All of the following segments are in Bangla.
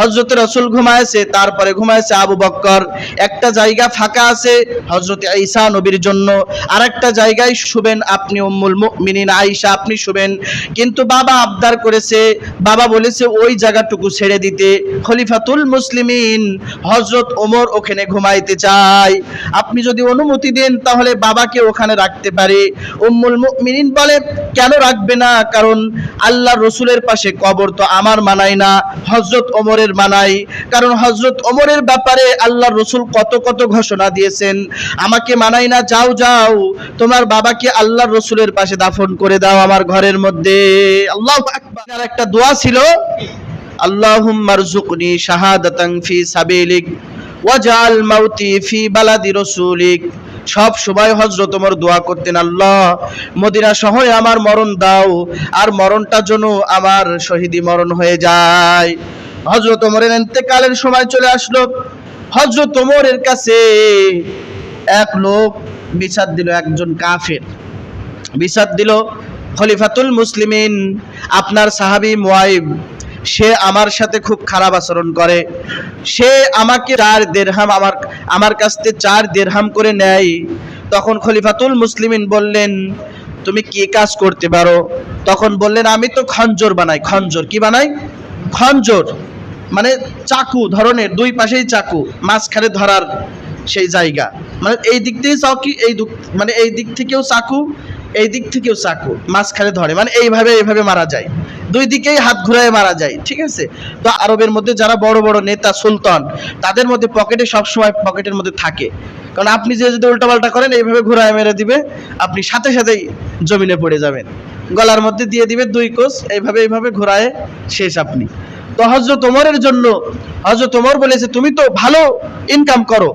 হজরত রসুল ঘুমায়েছে তারপরে ঘুমায়েছে আবু বক্কর। একটা জায়গা ফাঁকা আছে হজরত ঈসা নবীর জন্য। আর একটা জায়গায় শুবেন আপনি উম্মুল মুমিনিন আয়েশা, আপনি শুবেন। কিন্তু বাবা আবদার করেছে, বাবা বলেছে ওই জায়গাটুকু ছেড়ে দিতে। খলিফাতুল মুসলিমিন হজরত ওমর ওখানে ঘুমাইতে চায়। আপনি যদি অনুমতি দেন, তাহলে বাবাকে ওখানে রাখতে পারে। উম্মুল মুমিনিন বলে, কেন রাখবে না? কারণ আল্লাহ রসুলের পাশে কবর তো আমার মানায় না। হজরত ওমরের মানাই কারণ হজরত ওমরের ব্যাপারে আল্লাহ রসুল কত কত ঘোষণা দিয়েছেন। আমাকে মানাই না, যাও যাও। তোমার বাবাকে আল্লাহ রসুলের পাশে দাফন করে দাও আমার ঘরের মধ্যে। আল্লাহ একটা দোয়া ছিল ফি সাবিলিক ওয়াজআল মাউতি ফি বালাদি রাসূলিক। সব সময় হজরত ওমর দোয়া করতেন, আল্লাহ, মদিনা শহরে আমার মরণ দাও। আর মরণটা যেন আমার শহীদি মরণ হয়ে যায়। হজরত ওমরের ইন্তেকালের সময় চলে আসলো। হজরত ওমরের কাছে এক লোক বিচার দিল, একজন কাফের। বিচার দিল, খলিফাতুল মুসলিমিন, আপনার সাহাবি মুয়াইব সে আমার সাথে খুব খারাপ আচরণ করে। সে আমাকে চার দেড়হাম আমার আমার কাছ থেকে চার দেড়হাম করে নেয়। তখন খলিফাতুল মুসলিমিন বললেন, তুমি কি কাজ করতে পারো? তখন বললেন, আমি তো খঞ্জর বানাই, খঞ্জর কি বানাই? খঞ্জর মানে চাকু, ধরনের, দুই পাশেই চাকু, মাঝখানে ধরার সেই জায়গা। মানে এই দিক থেকে চাকু এই মানে এই দিক থেকেও চাকু, এই দিক থেকেও চাকু, মাঝখানে ধরে মানে এইভাবে এইভাবে মারা যায়। দুই দিকেই হাত ঘুরায় মারা যায়, ঠিক আছে? তো আরবের মধ্যে যারা বড় বড় নেতা, সুলতান, তাদের মধ্যে পকেটে সবসময় পকেটের মধ্যে থাকে। কারণ আপনি যে যদি উল্টাপাল্টা করেন, এইভাবে ঘুরায় মেরে দিবে, আপনি সাথে, সাথেই জমিনে পড়ে যাবেন। গলার মধ্যে দিয়ে দিবে দুই কোষ, এইভাবে এইভাবে ঘোরায় শেষ আপনি। তো হজরত ওমরের জন্য হজরত ওমর বলেছে, তুমি তো ভালো ইনকাম করো।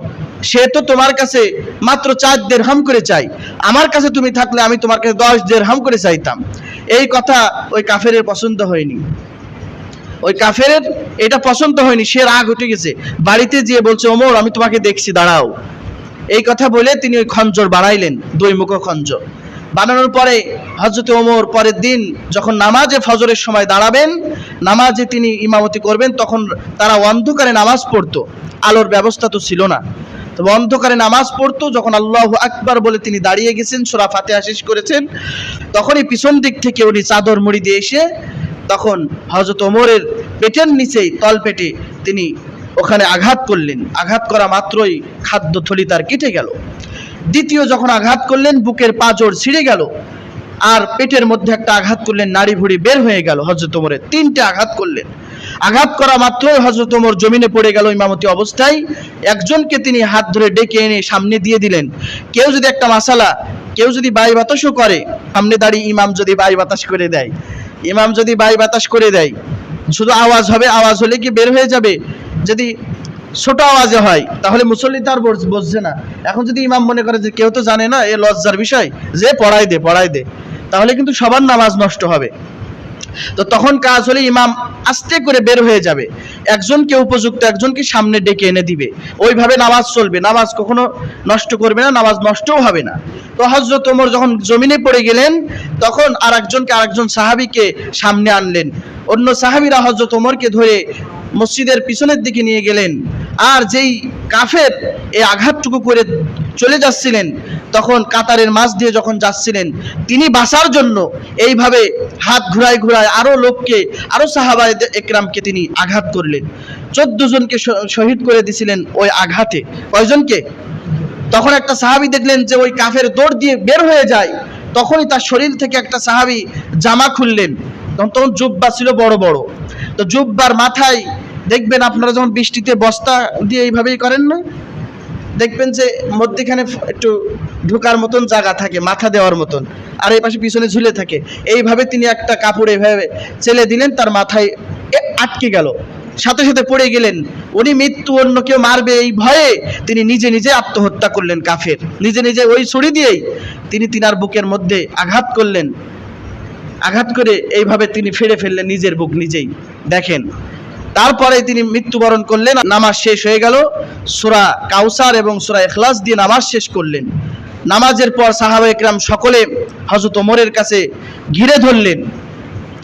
সে তো তোমার কাছে মাত্র চার দেড় হাম করে চাই আমার কাছে তুমি থাকলে আমি তোমার কাছে দশ দেড় হাম করে চাইতাম। এই কথা ওই কাফেরের পছন্দ হয়নি। ওই কাফের এটা পছন্দ হয়নি, সে রাগ উঠে গেছে। বাড়িতে যেয়ে বলছে, ওমর, আমি তোমাকে দেখছি, দাঁড়াও। এই কথা বলে তিনি ওই খঞ্জর বাড়াইলেন, দুই মুখ খঞ্জর বানানোর পরে হজরত ওমর পরের দিন যখন নামাজে ফজরের সময় দাঁড়াবেন, নামাজে তিনি ইমামতি করবেন, তখন তারা অন্ধকারে নামাজ পড়তো। আলোর ব্যবস্থা তো ছিল না। তো অন্ধকারে নামাজ পড়তো, যখন আল্লাহ আকবার বলে তিনি দাঁড়িয়ে গেছেন, সোরা ফাতেহা শেষ করেছেন, তখনই পিছন দিক থেকে উনি চাদর মুড়ি দিয়ে এসে তখন হজরত ওমরের পেটের নিচেই তলপেটে তিনি ওখানে আঘাত করলেন। আঘাত করা মাত্রই খাদ্য থলি তার কেটে গেল। দ্বিতীয় যখন আঘাত করলেন, বুকের পাঁজর ছিঁড়ে গেল। আর পেটের মধ্যে একটা আঘাত করলেন, নাড়ি ভুড়ি বের হয়ে গেল হজরত ওমরের। তিনটে আঘাত করলেন। আঘাত করা মাত্রই হজরত ওমর জমিনে পড়ে গেল ইমামতি অবস্থায়। একজনকে তিনি হাত ধরে ডেকে এনে সামনে দিয়ে দিলেন। কেউ যদি একটা মাসালা, কেউ যদি বাই বাতাসও করে, সামনে দাঁড়িয়ে ইমাম যদি বাই বাতাস করে দেয়। ইমাম যদি বাই বাতাস করে দেয়, শুধু আওয়াজ হবে, আওয়াজ হলে কি বের হয়ে যাবে? যদি ছোট আওয়াজে হয়, তাহলে মুসল্লি তো আর বস- বসছে না। এখন যদি ইমাম মনে করে যে কেউ তো জানে না, এ লজ্জার বিষয়, যে পড়াই দে পড়াই দে, তাহলে কিন্তু সবার নামাজ নষ্ট হবে। তো তখন কাজ হলে ইমাম আস্তে করে বের হয়ে যাবে। একজনকে উপযুক্ত একজনকে সামনে ডেকে এনে দিবে। ওইভাবে নামাজ চলবে, নামাজ কখনো নষ্ট করবে না, নামাজ নষ্টও হবে না। তো হজরত ওমর যখন জমিনে পড়ে গেলেন, তখন আর একজনকে আরেকজন সাহাবীকে সামনে আনলেন। অন্য সাহাবীরা হজরত ওমরকে ধরে মসজিদের পিছনের দিকে নিয়ে গেলেন। আর যেই কাফের এই আঘাতটুকু করে চলে যাচ্ছিলেন, তখন কাতারের মাছ দিয়ে যখন যাচ্ছিলেন, তিনি বাঁচার জন্য এইভাবে হাত ঘুরায় ঘুরায় আরও লোককে, আরও সাহাবায় একরামকে তিনি আঘাত করলেন। চোদ্দ জনকে শহীদ করে দিছিলেন ওই আঘাতে। কয়জনকে? তখন একটা সাহাবি দেখলেন যে ওই কাফের দৌড় দিয়ে বের হয়ে যায়, তখনই তার শরীর থেকে একটা সাহাবি জামা খুললেন। তখন তখন জুব্বা ছিল বড় বড়। তো জুব্বার মাথায় দেখবেন আপনারা যখন বৃষ্টিতে বস্তা দিয়ে এইভাবেই করেন না, দেখবেন যে মধ্যেখানে একটু ঢোকার মতন জায়গা থাকে, মাথা দেওয়ার মতন, আর এই পাশে পিছনে ঝুলে থাকে। এইভাবে তিনি একটা কাপড় এইভাবে চেলে দিলেন, তার মাথায় আটকে গেল। সাথে সাথে পড়ে গেলেন। উনি মৃত্যু অন্য কেউ মারবে এই ভয়ে তিনি নিজে নিজে আত্মহত্যা করলেন কাফের। নিজে নিজে ওই ছুরি দিয়েই তিনি তিনার বুকের মধ্যে আঘাত করলেন। আঘাত করে এইভাবে তিনি ফেড়ে ফেললেন নিজের বুক নিজেই। দেখেন তারপরে তিনি মৃত্যুবরণ করলেন, নামাজ শেষ হয়ে গেল। সুরা কাউসার এবং সুরা এখলাস দিয়ে নামাজ শেষ করলেন। নামাজের পর সাহাবা একরাম সকলে হজরত ওমরের কাছে ঘিরে ধরলেন।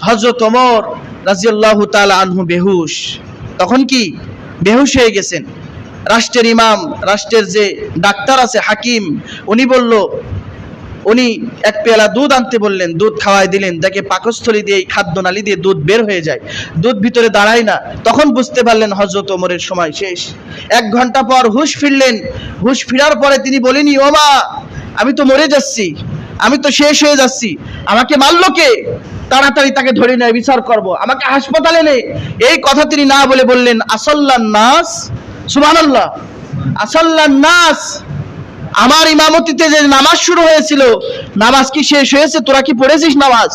হজরত ওমর রাজিয়াল্লাহ তাআলা আনহু বেহুশ। তখন কি? বেহুশ হয়ে গেছেন। রাষ্ট্রের ইমাম, রাষ্ট্রের যে ডাক্তার আছে হাকিম, উনি বলল উনি এক পেয়ালা দুধ আনতে বললেন, দুধ খাওয়াই দিলেন। দেখে পাকস্থলী দিয়ে, এই খাদ্যনালী দিয়ে দুধ বের হয়ে যায়। দুধ ভিতরে দাঁড়ায় না। তখন বুঝতে পারলেন হজরত ওমরের সময় শেষ। এক ঘণ্টা পর হুশ ফিরলেন। হুশ ফিরার পরে তিনি বলেনি ও মা আমি তো মরে যাচ্ছি। আমি তো শেষ হয়ে যাচ্ছি। আমাকে মারলো কে? তাড়াতাড়ি তাকে ধরে নেয় বিচার করব। আমাকে হাসপাতালে নে। এই কথা তিনি না বলে বললেন, আসল্লান নাস, সুবহানাল্লাহ, আসল্লান নাস। আমার ইমামতিতে যে নামাজ শুরু হয়েছিল, নামাজ কি শেষ হয়েছে? তোরা কি পড়েছিস নামাজ?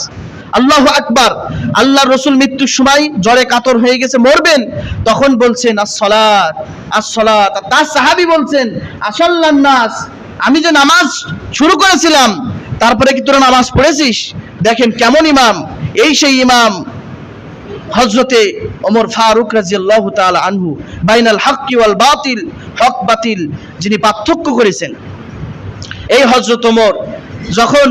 আল্লাহ আকবার। আল্লাহ রসুল মৃত্যুর সময় জ্বরে কাতর হয়ে গেছে, মরবেন। তখন বলছেন তার সাহাবি বলছেন নাস। আমি যে নামাজ শুরু করেছিলাম, তারপরে কি তোরা নামাজ পড়েছিস? দেখেন কেমন ইমাম। এই সেই ইমাম হজরতে ওমর ফারুক রাজিয়াল্লাহু তাআলা আনহু, বাইনাল হাক্কি ওয়াল বাতিল, হক বাতিল, যিনি পার্থক্য করেছেন। এই হজরত ওমর, যখন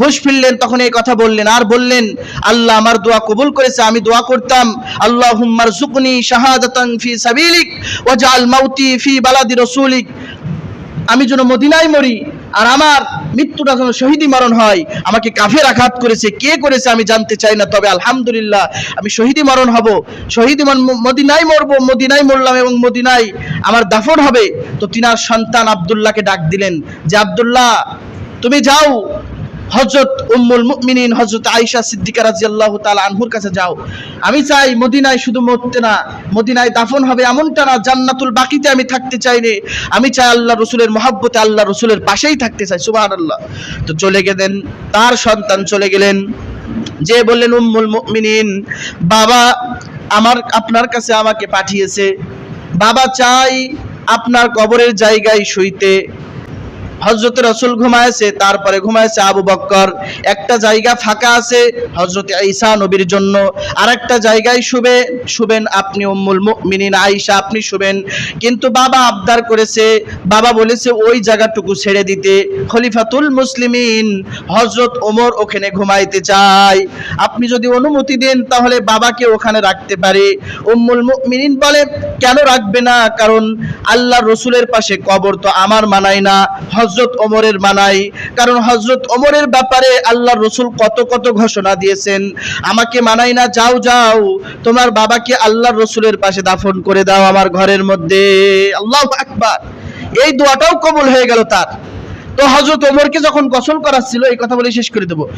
হুশ ফিরলেন, তখন এই কথা বললেন, আর বললেন, আল্লাহ আমার দোয়া কবুল করেছে, আমি দোয়া করতাম আল্লাহ হুম্মার সুকনি শাহাদাতান ফি সাবিলিক, ওয়াজআল মাউতি ফি বালাদি রাসূলিক, আমি যেন মদিনায় মরি আর আমার মৃত্যুটা যেন শহীদি মরণ হয়, আমাকে কাফের আঘাত করেছে, কে করেছে আমি জানতে চাই না, তবে আলহামদুলিল্লাহ আমি শহীদি মরণ হব। শহীদ মদিনায় মরবো, মদিনায় মরলাম এবং মদিনায় আমার দাফন হবে। তো তিনার সন্তান আবদুল্লাহকে ডাক দিলেন যে, আবদুল্লাহ, তুমি যাও হজরত উম্মুল মুমিনিন হজরত আয়েশা সিদ্দিকা রাদিয়াল্লাহু তাআলা আনহুর কাছে যাও। আমি চাই মদিনায় শুধু মরতে না, মদিনায় দাফন হবে এমনটা না, জান্নাতুল বাকিতে আমি থাকতে চাই রে আমি চাই আল্লাহ রসুলের মহাব্বতে আল্লাহ রসুলের পাশেই থাকতে চাই, সুবহানাল্লাহ। তো চলে গেলেন, তার সন্তান চলে গেলেন। যে বললেন, উম্মুল মুমিনিন, বাবা আমার, আপনার কাছে আমাকে পাঠিয়েছে। বাবা চাই আপনার কবরের জায়গায় শুইতে। হজরত রসুল ঘুমায়েছে তারপরে ঘুমায়েছে আবু বক্কর। একটা জায়গা ফাঁকা আছে হজরত ঈসা নবীর জন্য। আর একটা জায়গায় শুবে, শুবেন আপনি উম্মুল মুমিনিন আয়েশা, আপনি শুবেন। কিন্তু বাবা আবদার করেছে, বাবা বলেছে ওই জায়গাটুকু ছেড়ে দিতে। খলিফাতুল মুসলিমিন হজরত ওমর ওখানে ঘুমাইতে চায় আপনি যদি অনুমতি দেন, তাহলে বাবাকে ওখানে রাখতে পারে। উম্মুল মুমিনিন বলে, কেন রাখবে না? কারণ আল্লাহ রসুলের পাশে কবর তো আমার মানায় না। হজরত ওমরের মানাই। কারণ হজরত ওমরের ব্যাপারে আল্লাহ রসুল কত কত ঘোষণা দিয়েছেন। আমাকে মানাই না, যাও যাও। তোমার বাবাকে আল্লাহ রসুলের পাশে দাফন করে দাও আমার ঘরের মধ্যে। আল্লাহ আকবার। এই দোয়াটাও কবুল হয়ে গেল তার। তো হজরত ওমরকে যখন গোসল করাচ্ছিল, এই কথা বলে শেষ করে দেবো।